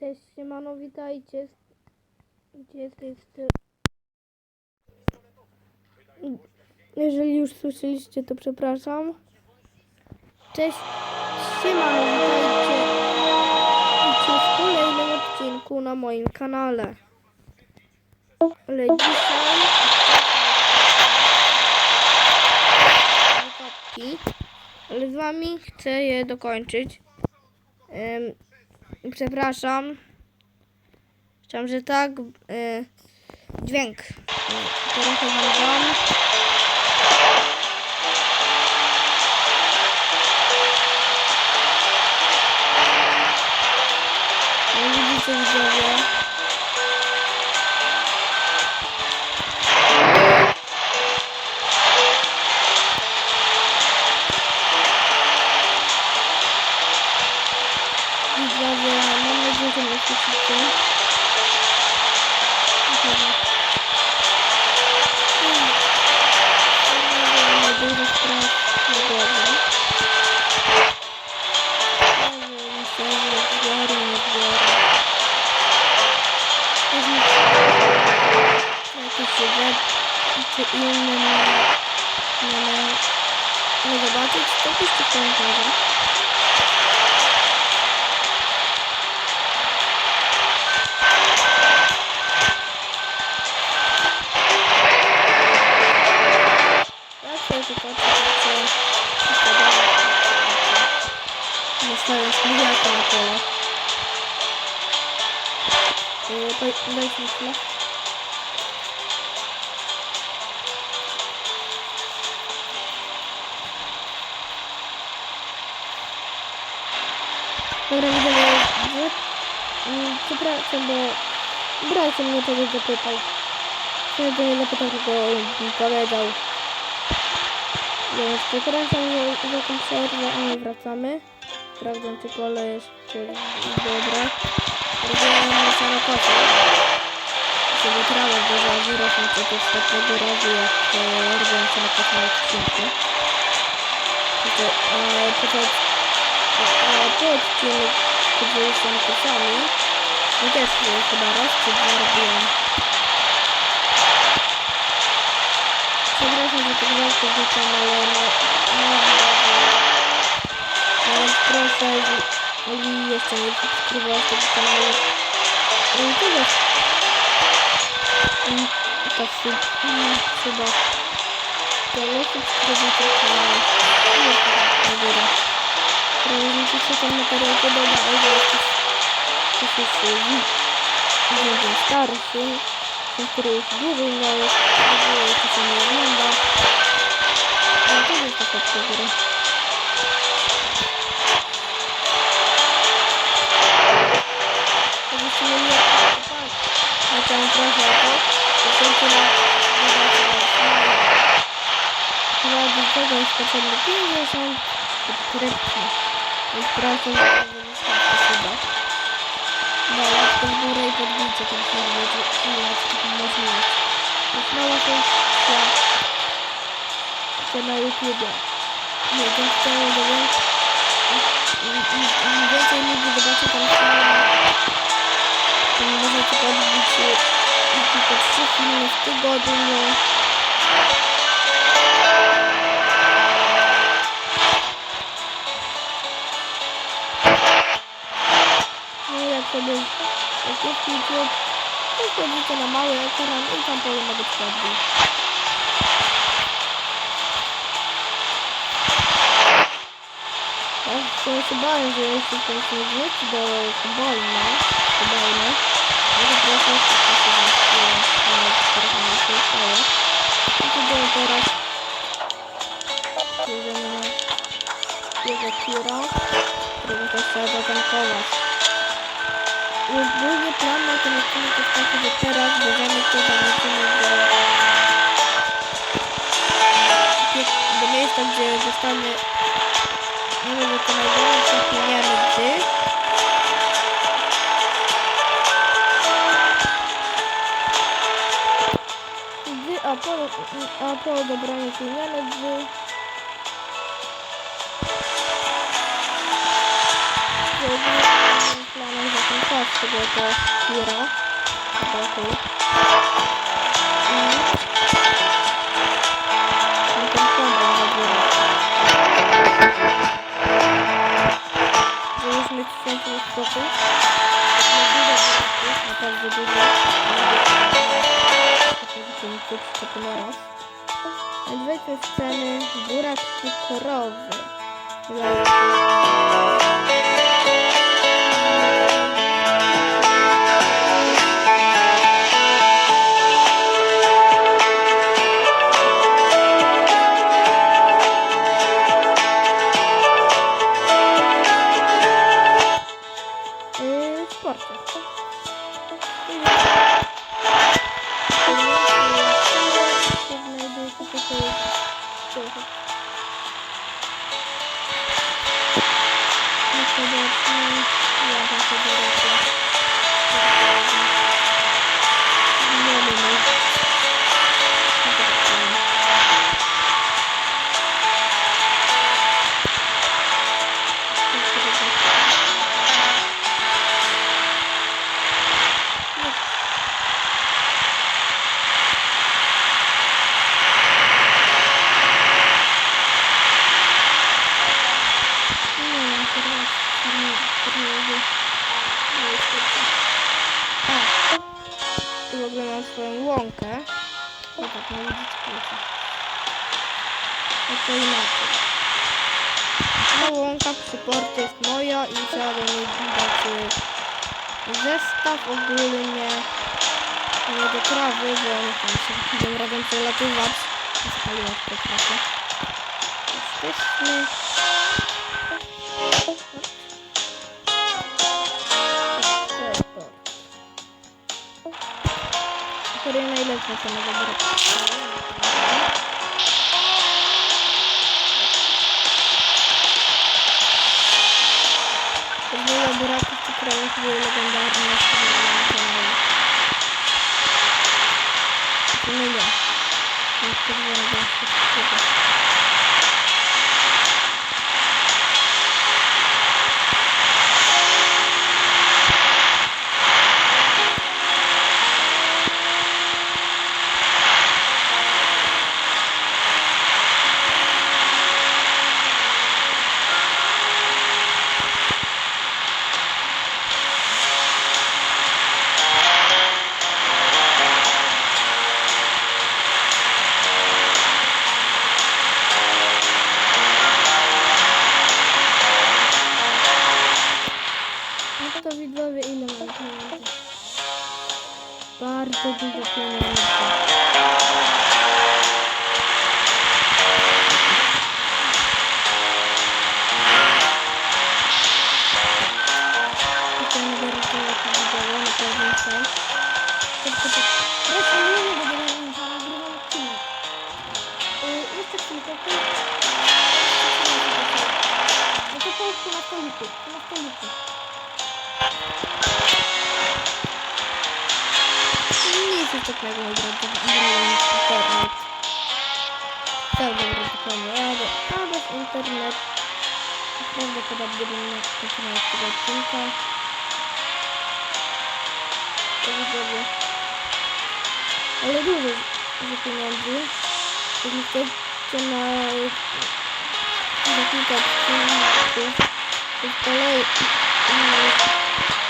Cześć, siemano, witajcie. Gdzie z? Jeżeli już słyszeliście, to przepraszam. Cześć, siemano, witajcie. Witajcie w kolejnym odcinku na moim kanale. Ale dzisiaj... Ale z wami chcę je dokończyć. Przepraszam. Chciałam, że tak. Y, dźwięk. Trochę dam. Nie widzicie czy inne na, na, na, na zobaczyć, to piszcie w komentarzach. Ja chcę zobaczyć, Dobra, widzowie, wy- mm, przepraszam, bo brat się mnie czegoś zapytał. Wtedy zapytał, tylko powiedział. Więc przepraszam za, za tą przerwę, a my wracamy. Sprawdzam, czy pole jest dobre. Robiłem na samokocie. Żeby trawę od ostatniego razu, jak e, robiłem na odcinku. To, a, a po odcinku, kiedy z samokosami, no też e, chyba raz czy dwa robiłem Przepraszam, że tak rzadko wrzucam, ale no, no, no, więc proszę, jeżeli jeszcze nie subskrybować tego kanału, no to też mm, to sub, mm, suba, to nie subskrybuj ten kanał, nie jest to na górę. Jeżeli Ci się ten materiał podoba, a jeżeli ktoś ktoś jest y, wi- widzem starszy, ten, który już dłużej ma już i to się nie ogląda. No to jest to, to jest potrzebne 50 subskrypcji. Więc proszę, żeby zostawić chyba. No, łapkę w górę i podbijcie ten film, macie taką możliwość. Jest mała funkcja na YouTubie. Nie, dzięki temu do więcej, im więcej ludzi zobaczy ten film, to możecie podbić i tylko trzy filmy w tygodniu. Sobie jak jest YouTube, to wchodzicie na mały ekran i tam powinno być podbić. Ja się bałem, że jeśli to się wróci do Kubolna, Kubolna, to nie to było teraz, na jego tira, którego też trzeba zatankować. Mój drugi plan na ten odcinek jest taki, że teraz bierzemy zanosimy do, do miejsca, gdzie zostanie nie wiem, jak to najwięcej pieniędzy. Gdy, a po, a po odebraniu pieniędzy Planem za ten czas. to tu. Do biura. Żebyśmy tysięcy spokój. Naprawdę dużo. Takie przyczepy na raz. Więc wejdźmy w ceny burak cukrowy. Dla... 嗯，就是，嗯，他说的，嗯，对呀，他的。Tak, nie widzicie kurczę. To inaczej. Ta łąka przy porcie jest moja i trzeba do niej y, zestaw ogólnie nie do trawy, bo oni tam się będą razem przelatywać. Spaliła to trochę. Jesteśmy. Który najlepszy co mogę brać. Zbyła buraków cukrowych były legendarne na kanale. Mylia. Nie Bardzo dużo pieniędzy. Tutaj Nic jest takiego ogrodu, ogrodu internet. Tak, dobra, dokładnie. Albo, albo w internet. Prawdopodobnie będę na kontynuować tego odcinka. To widzowie. Ale dużo za pieniędzy. Jeśli chcecie na za kilka odcinków, to z kolei...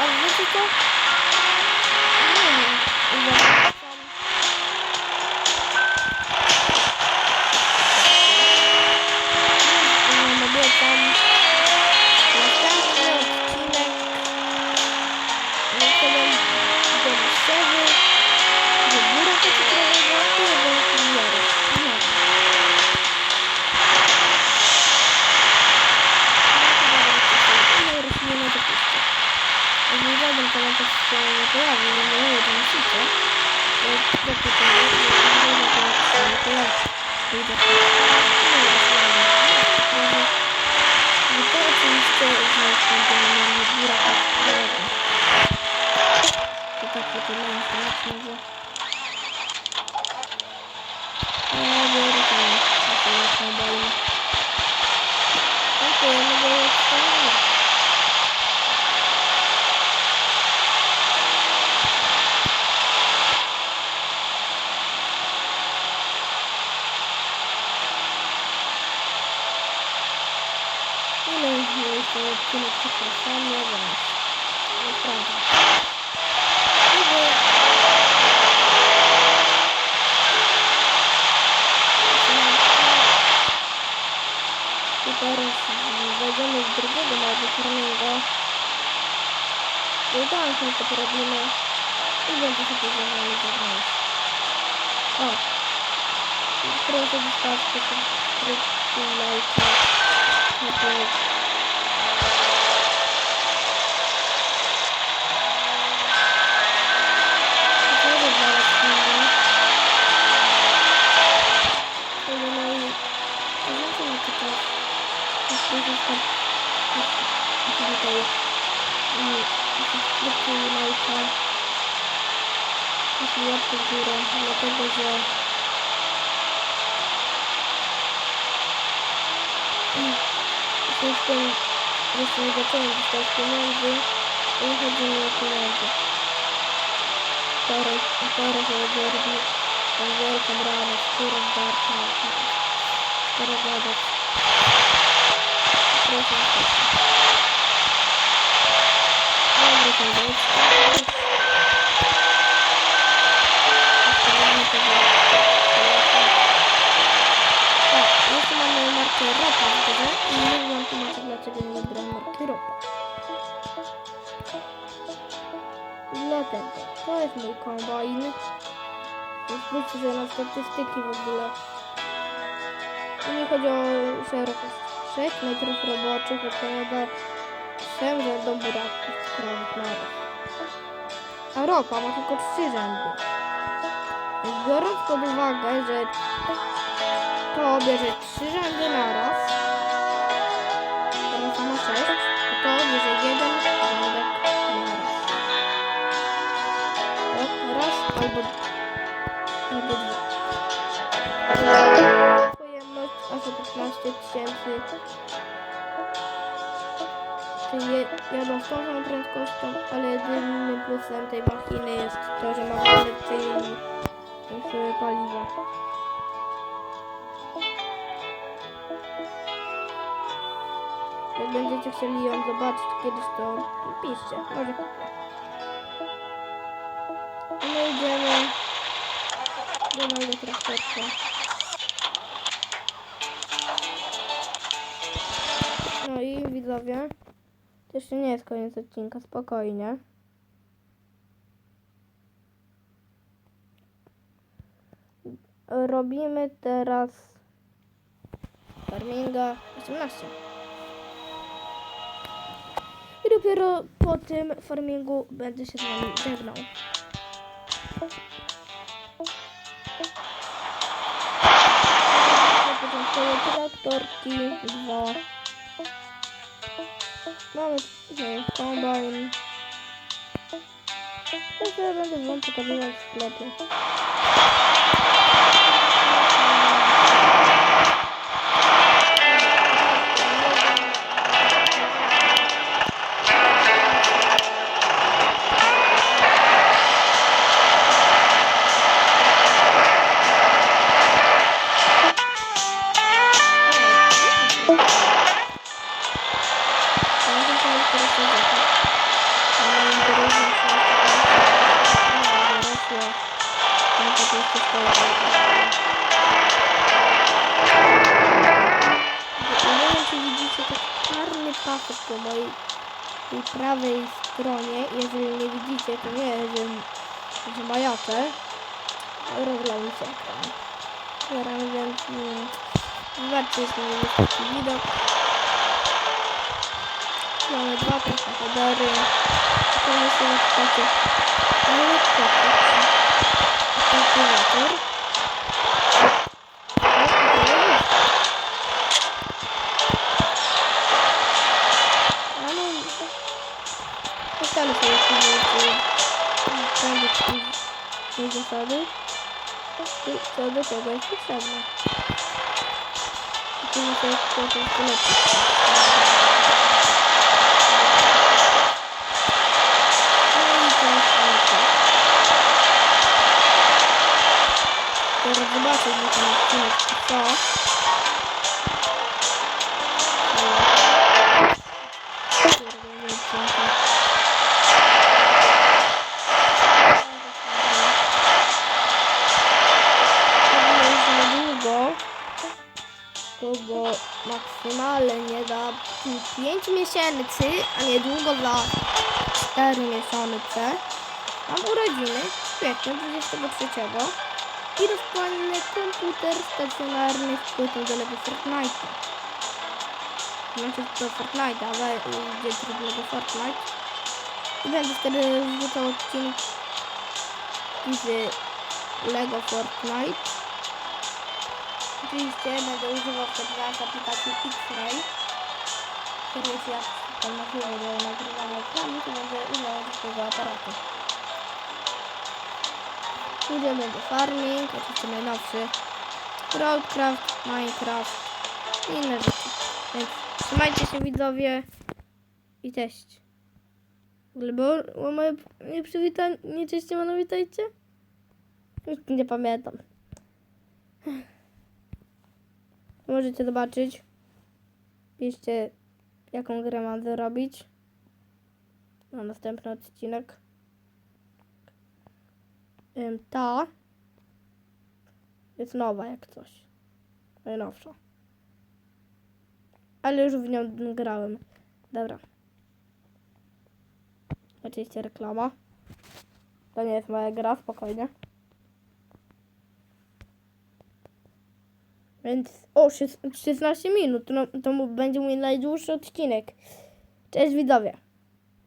A wiecie co? Jak to to jest, nie wiadomo, to się nie pojawi. Pójdę po No to oczywiście znaleźć będziemy mieli góra To tak tylko dla informacji, że... Ja biorę tam na tym mobilem. Dziękujemy za odstąpienie. Nie wiem. Nie prawda. Niby... I teraz wejdziemy z drugiego mojego farminga. I tam tylko porobimy. I będzie się później z nami zagrać. O! Proszę zostawcie subskrypcji, lajka. Na to Ciekawe dla was filmy. Ale no i... Zobaczcie na to też. Jeśli zostaw... Jeśli tutaj... i Subskrypcję i lajka. Jeśli łapkę w górę. Dlatego, że... Jestem, jeszcze nie zacząłem dostać pieniędzy, to nie chodzi mi o pieniądze. Teraz, teraz ja derbi, tą wielką ramę, skórę Ropa i już wam tłumaczę dlaczego nie gram marki Ropa. Dlatego, to jest mój kombajn. Zwróćcie sobie na statystyki w ogóle. Nie chodzi o szerokość 6 metrów roboczych, odpowiada 7 rzędom buraków krowych na rok. A ropa ma tylko 3 rzędy. Biorąc pod uwagę, że to bierze trzy rzędy naraz. Teraz ma sześć, to bierze jeden rzędek naraz. Tak, raz albo, albo dwa. Pojemność aż o 15 tysięcy. Czyli jadą z tą prędkością, ale jedynym plusem tej machiny jest to, że ma więcej paliwa. Będziecie chcieli ją zobaczyć kiedyś, to piszcie. Może my idziemy do mojego traktorka. No i widzowie, to jeszcze nie jest koniec odcinka, spokojnie. Robimy teraz farminga 18. I dopiero po tym farmingu będę się z wami żegnał. Traktorki, dwa. Mamy tutaj kombajn. To sobie będę wam pokazywał w sklepie. Rozlał mi się ekran. Teraz więc mm, zobaczcie, jest na taki widok. Mamy dwa transformatory. Tutaj są takie malutkie kultywator. Ale postawmy sobie później sprawdzić tej zasady i co do tego jest potrzebne. I tu sobie to po prostu 5 miesięcy, a niedługo za 4 miesiące mam urodziny w kwietniu 23 i rozpalny komputer stacjonarny z płytą do Lego Fortnite'a. Znaczy do Fortnite'a, ale gdzie tryb Lego Fortnite. I będę wtedy wrzucał odcinki z Lego Fortnite. Oczywiście będę używał wtedy teraz aplikacji X-Ray, który jest jak alternatywę do nagrywania ekranu, to będę używał tego aparatu. Później będzie farming, oczywiście najnowszy, Roadcraft, Minecraft i inne rzeczy. Więc trzymajcie się widzowie i cześć. Było moje nie przywitanie, nie cześć witajcie? Już nie pamiętam. Możecie zobaczyć. Piszcie, jaką grę mam zrobić. Na następny odcinek. Ta jest nowa jak coś. Najnowsza. Ale już w nią grałem. Dobra. Oczywiście reklama. To nie jest moja gra, spokojnie. Więc, o, szes- 16 minut, no, to będzie mój najdłuższy odcinek. Cześć widzowie.